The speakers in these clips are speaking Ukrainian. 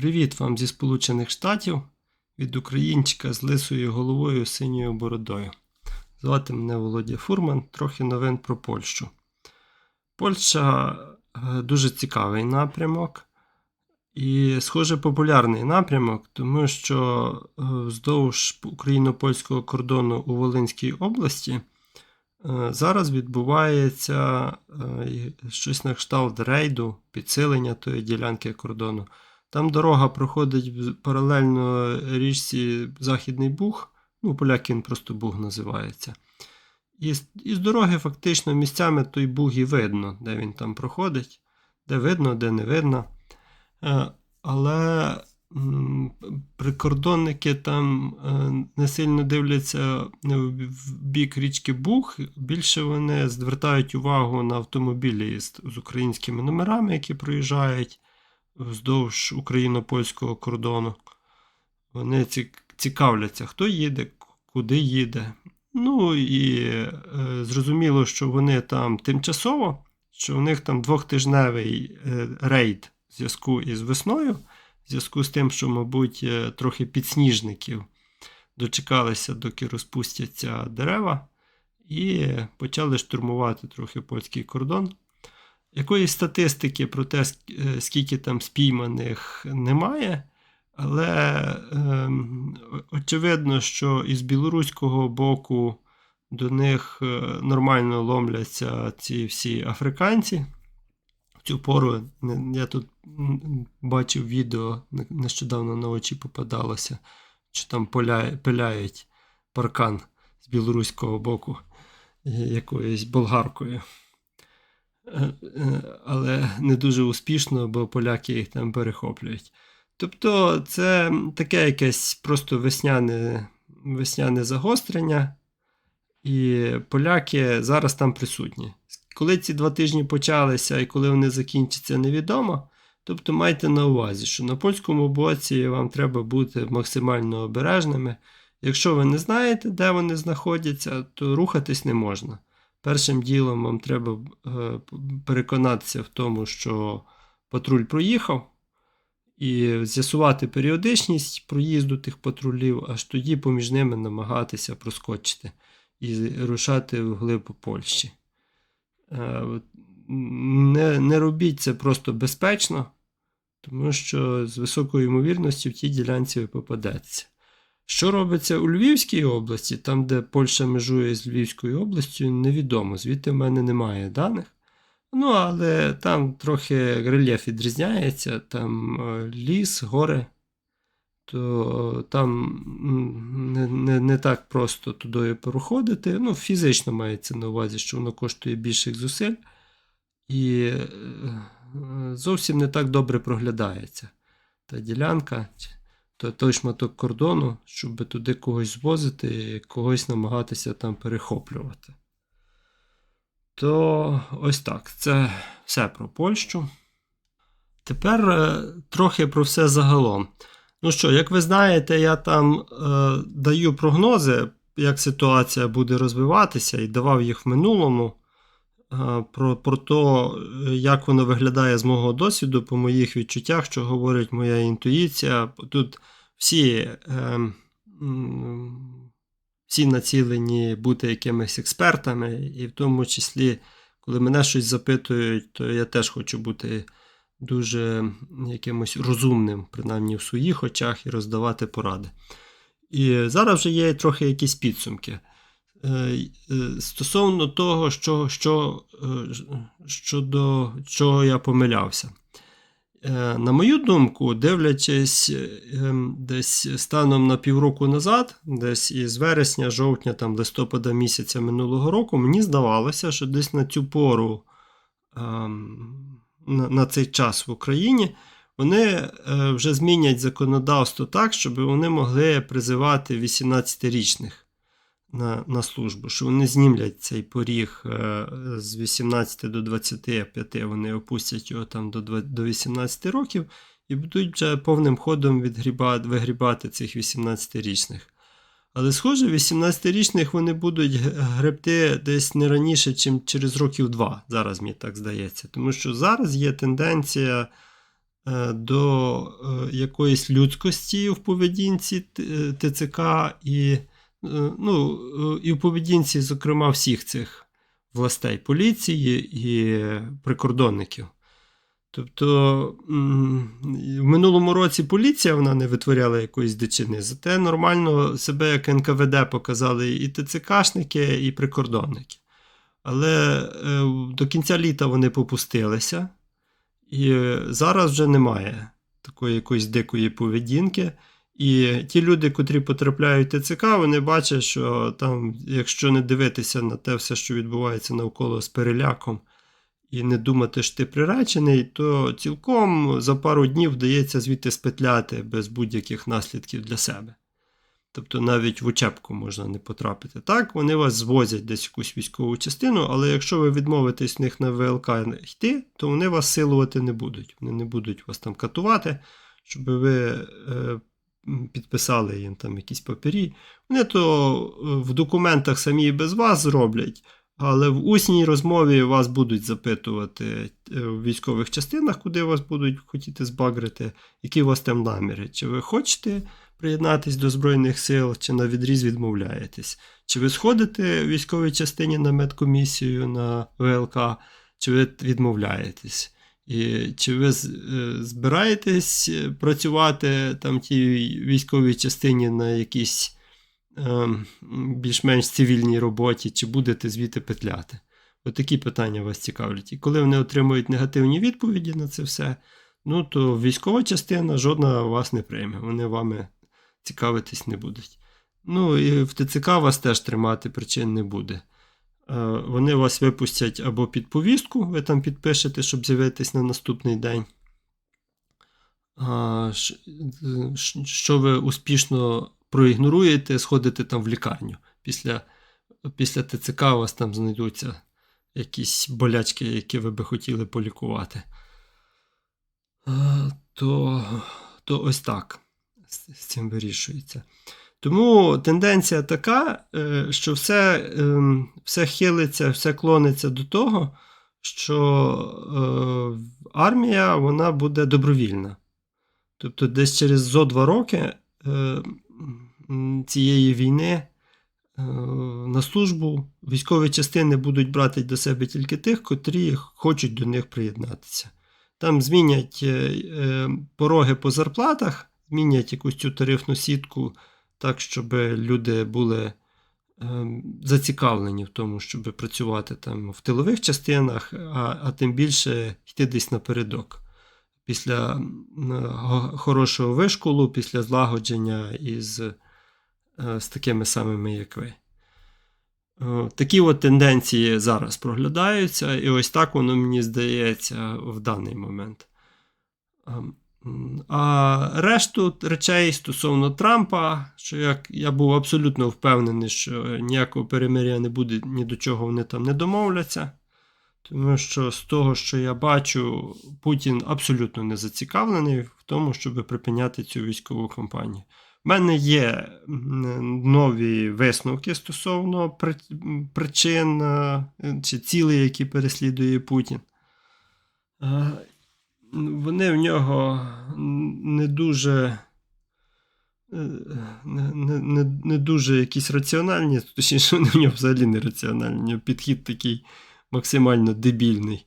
Привіт вам зі Сполучених Штатів від українчика з лисою головою синьою бородою. Звати мене Володя Фурман, трохи новин про Польщу. Польща е, дуже цікавий напрямок і, схоже, популярний напрямок, тому що е, вздовж україно-польського кордону у Волинській області е, зараз відбувається щось на кшталт рейду, підсилення тої ділянки кордону. Там дорога проходить паралельно річці Західний Буг, ну, поляки він просто Буг називається. І з, дороги фактично місцями той Буг і видно, де він там проходить, де видно, де не видно. Е, Але прикордонники там е, не сильно дивляться е, в бік річки Буг, більше вони звертають увагу на автомобілі з українськими номерами, які проїжджають вздовж україно-польського кордону. Вони цікавляться, хто їде, куди їде. Ну і е, зрозуміло, що вони там тимчасово, що у них там двохтижневий е, рейд в зв'язку із весною, в зв'язку з тим, що, мабуть, е, трохи підсніжників дочекалися, доки розпустяться дерева, і почали штурмувати трохи польський кордон. Якоїсь статистики про те, е, скільки там спійманих, немає, але о- очевидно, що із білоруського боку до них е, нормально ломляться ці всі африканці. В цю пору я тут бачив відео, нещодавно на очі попадалося, що там поля- пиляють паркан з білоруського боку е, якоюсь болгаркою. Е, е, але не дуже успішно, бо поляки їх там перехоплюють. Тобто це таке якесь просто весняне, весняне загострення, і поляки зараз там присутні. Коли ці два тижні почалися і коли вони закінчаться, невідомо. Тобто майте на увазі, що на польському боці вам треба бути максимально обережними. Якщо ви не знаєте, де вони знаходяться, то рухатись не можна. Першим ділом вам треба е, переконатися в тому, що патруль проїхав, і з'ясувати періодичність проїзду тих патрулів, аж тоді поміж ними намагатися проскочити і рушати вглиб Польщі. Е, Не, не робіть це просто безпечно, тому що з високою ймовірністю в тій ділянці ви попадеться. Що робиться у Львівській області, там, де Польща межує з Львівською областю, невідомо. Звідти в мене немає даних. Ну, але там трохи рельєф відрізняється, там е, ліс, гори, то там не, не, не так просто туди проходити. Ну, фізично мається на увазі, що воно коштує більших зусиль і е, зовсім не так добре проглядається та ділянка, той шматок кордону, щоб туди когось звозити і когось намагатися там перехоплювати. То ось так. Це все про Польщу. Тепер е, трохи про все загалом. Ну що, як ви знаєте, я там е, даю прогнози, як ситуація буде розвиватися, і давав їх в минулому. Е, Про, про те, як воно виглядає з мого досвіду, по моїх відчуттях, що говорить моя інтуїція. Тут всі, ем, всі націлені бути якимись експертами, і в тому числі, коли мене щось запитують, то я теж хочу бути дуже якимось розумним, принаймні в своїх очах, і роздавати поради. І зараз вже є трохи якісь підсумки. Е, е, Стосовно того, що, що, е, щодо чого я помилявся. На мою думку, дивлячись ем, десь станом на півроку назад, десь із вересня, жовтня, там, листопада місяця минулого року, мені здавалося, що десь на цю пору, ем, на, цей час в Україні, вони вже змінять законодавство так, щоб вони могли призивати 18-річних на, на службу, що вони знімлять цей поріг е, з 18 до 25, вони опустять його там до, до 18 років і будуть вже повним ходом вигрібати цих 18-річних. Але, схоже, 18-річних вони будуть гребти десь не раніше, ніж через років два. Зараз мені так здається. Тому що зараз є тенденція е, до е, якоїсь людськості в поведінці ТЦК і, ну, е, і в поведінці, зокрема, всіх цих властей поліції і прикордонників. Тобто в минулому році поліція вона не витворяла якоїсь дичини, зате нормально себе як НКВД показали і ТЦКшники, і прикордонники. Але е, до кінця літа вони попустилися, і е, зараз вже немає такої якоїсь дикої поведінки. І ті люди, котрі потрапляють в ТЦК, вони бачать, що там, якщо не дивитися на те все, що відбувається навколо з переляком, і не думати, що ти приречений, то цілком за пару днів вдається звідти спетляти без будь-яких наслідків для себе. Тобто навіть в учебку можна не потрапити. Так, вони вас звозять десь якусь військову частину, але якщо ви відмовитесь в них на ВЛК йти, то вони вас силувати не будуть. Вони не будуть вас там катувати, щоб ви е, підписали їм там якісь папері. Вони то е, в документах самі без вас зроблять. Але в усній розмові вас будуть запитувати е, в військових частинах, куди вас будуть хотіти збагрити, які у вас там наміри. Чи ви хочете приєднатись до Збройних сил, чи на відріз відмовляєтесь? Чи ви сходите в військовій частині на медкомісію на ВЛК, чи ви відмовляєтесь? Чи ви е, збираєтесь е, працювати там тій військовій частині на якійсь ем, більш-менш цивільній роботі, чи будете звідти петляти? От питання вас цікавлять. І коли вони отримують негативні відповіді на це все, ну то військова частина жодна вас не прийме. Вони вами цікавитись не будуть. Ну і в ТЦК вас теж тримати причин не буде. Е, Вони вас випустять або під повістку, ви там підпишете, щоб з'явитись на наступний день. Що ви успішно проігноруєте, сходите там в лікарню. Після, після ТЦК у вас там знайдуться якісь болячки, які ви би хотіли полікувати. То, то ось так з цим вирішується. Тому тенденція така, е, що все, ем, все хилиться, все клониться до того, що е, армія вона буде добровільна. Тобто, десь через зо два роки е, цієї війни на службу військові частини будуть брати до себе тільки тих, котрі хочуть до них приєднатися. Там змінять пороги по зарплатах, змінять якусь цю тарифну сітку так, щоб люди були е, зацікавлені в тому, щоб працювати там в тилових частинах, а, а тим більше йти десь напередок. Після хорошого вишколу, після злагодження із е, з такими самими, як ви. Такі от тенденції зараз проглядаються, і ось так воно мені здається в даний момент. А решту речей стосовно Трампа, що як я був абсолютно впевнений, що ніякого перемиря не буде, ні до чого вони там не домовляться. Тому що з того, що я бачу, Путін абсолютно не зацікавлений в тому, щоб припиняти цю військову кампанію. У мене є нові висновки стосовно причин е, чи цілей, які переслідує Путін. Вони в нього не дуже. е, Не, не, не, не дуже якісь раціональні, точніше, вони в нього взагалі не раціональні. У нього підхід такий максимально дебільний.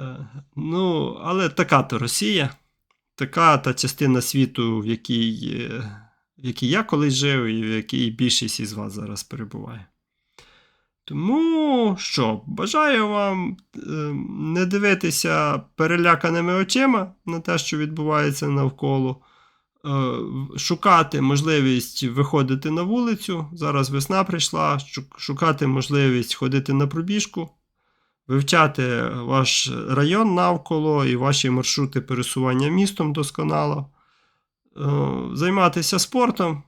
Е, Ну, але така то Росія, така та частина світу, в якій, е, в якій я колись жив, і в якій більшість із вас зараз перебуває. Тому що, бажаю вам е, не дивитися переляканими очима на те, що відбувається навколо. Е, Шукати можливість виходити на вулицю. Зараз весна прийшла. Шукати можливість ходити на пробіжку, вивчати ваш район навколо і ваші маршрути пересування містом досконало, е, займатися спортом,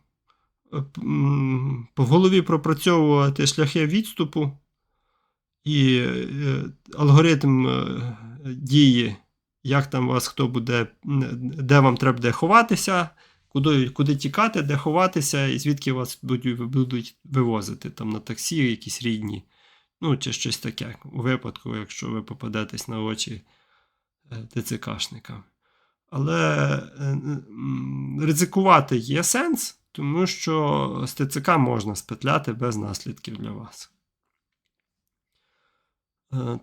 в голові пропрацьовувати шляхи відступу і е, алгоритм е, дії, як там вас хто буде, де вам треба буде ховатися, куди, куди тікати, де ховатися, і звідки вас будуть, будуть вивозити там на таксі, якісь рідні. Ну, чи щось таке, у випадку, якщо ви попадетесь на очі е, ТЦКшникам. Але ризикувати є сенс, тому що з ТЦК можна спетляти без наслідків для вас. Е,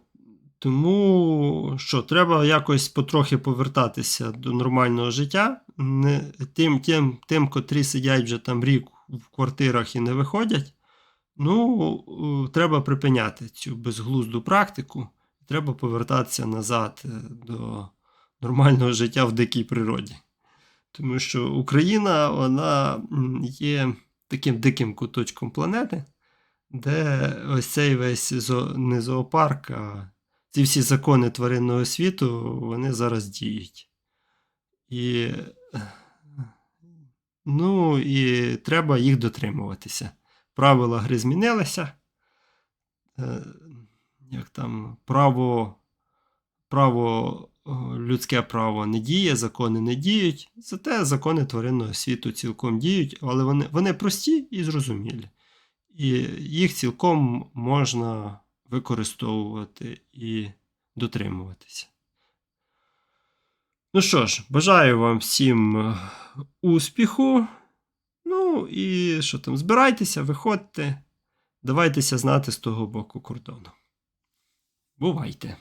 Тому що треба якось потрохи повертатися до нормального життя. Не, тим, тим, тим, котрі сидять вже там рік в квартирах і не виходять. Ну, треба припиняти цю безглузду практику. Треба повертатися назад е, до нормального життя в дикій природі. Тому що Україна вона є таким диким куточком планети, де ось цей весь зо, не зоопарк, а ці всі закони тваринного світу вони зараз діють. І, ну, і треба їх дотримуватися. Правила гри змінилися. Е, Як там право, право, людське право не діє, закони не діють. Зате закони тваринного світу цілком діють, але вони, вони прості і зрозумілі. І їх цілком можна використовувати і дотримуватися. Ну що ж, бажаю вам всім е, успіху. Ну і що там, збирайтеся, виходьте, давайтеся знати з того боку кордону. Бувайте!